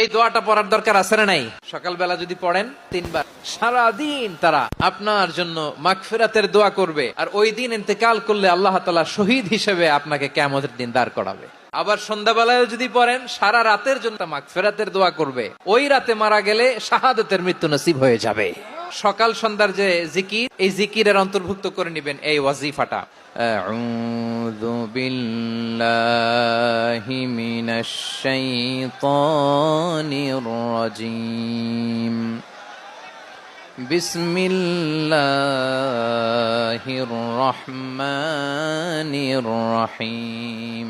এই দোয়াটা পড়ার দরকার আছে না নাই? সকালবেলা যদি পড়েন তিনবার। সারাদিন তারা আপনার জন্য মাগফিরাতের দোয়া করবে। আর ওই দিন ইন্তেকাল করলে আল্লাহ তালা শহীদ হিসেবে আপনাকে কেমন দিন দাঁড় করাবে। আবার সন্ধ্যাবেলায় যদি পড়েন, সারা রাতের জন্য মাগফিরাতের দোয়া করবে। ওই রাতে মারা গেলে শাহাদতের মৃত্যু নসিব হয়ে যাবে। সকাল সন্ধ্যার যে জিকির এই জিকিরের অন্তর্ভুক্ত করে নেবেন এই ওয়াজিফাটা أعوذ بالله من الشيطان الرجيم بسم الله الرحمن الرحيم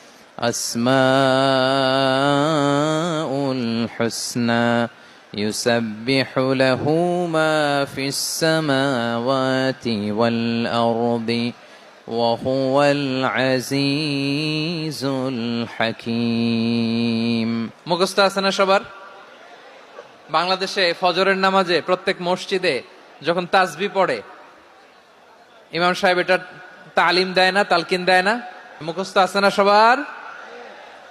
الأسماء الحسنى يسبح له ما في السماوات والأرض وهو العزيز الحكيم মুখস্থ আছে না সবার বাংলাদেশে ফজরের নামাজে প্রত্যেক মসজিদে যখন তাজবি পড়ে ইমাম সাহেব এটা তালিম দেয় না তালকিন দেয় না মুখস্থ আছে না সবার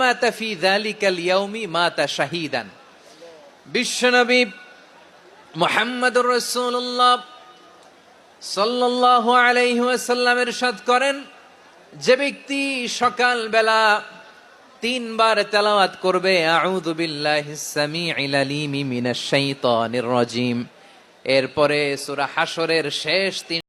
মাতা ফি ইয়াউমি মাতা শাহিদান। বিশ্বনবী করেন, যে ব্যক্তি সকাল বেলা তিনবার তেলাওয়াত করবে, আউযু বিল্লাহি সামিউল আলিম মিনাশ শাইতানির রাজিম। এরপরে সূরা হাশরের শেষ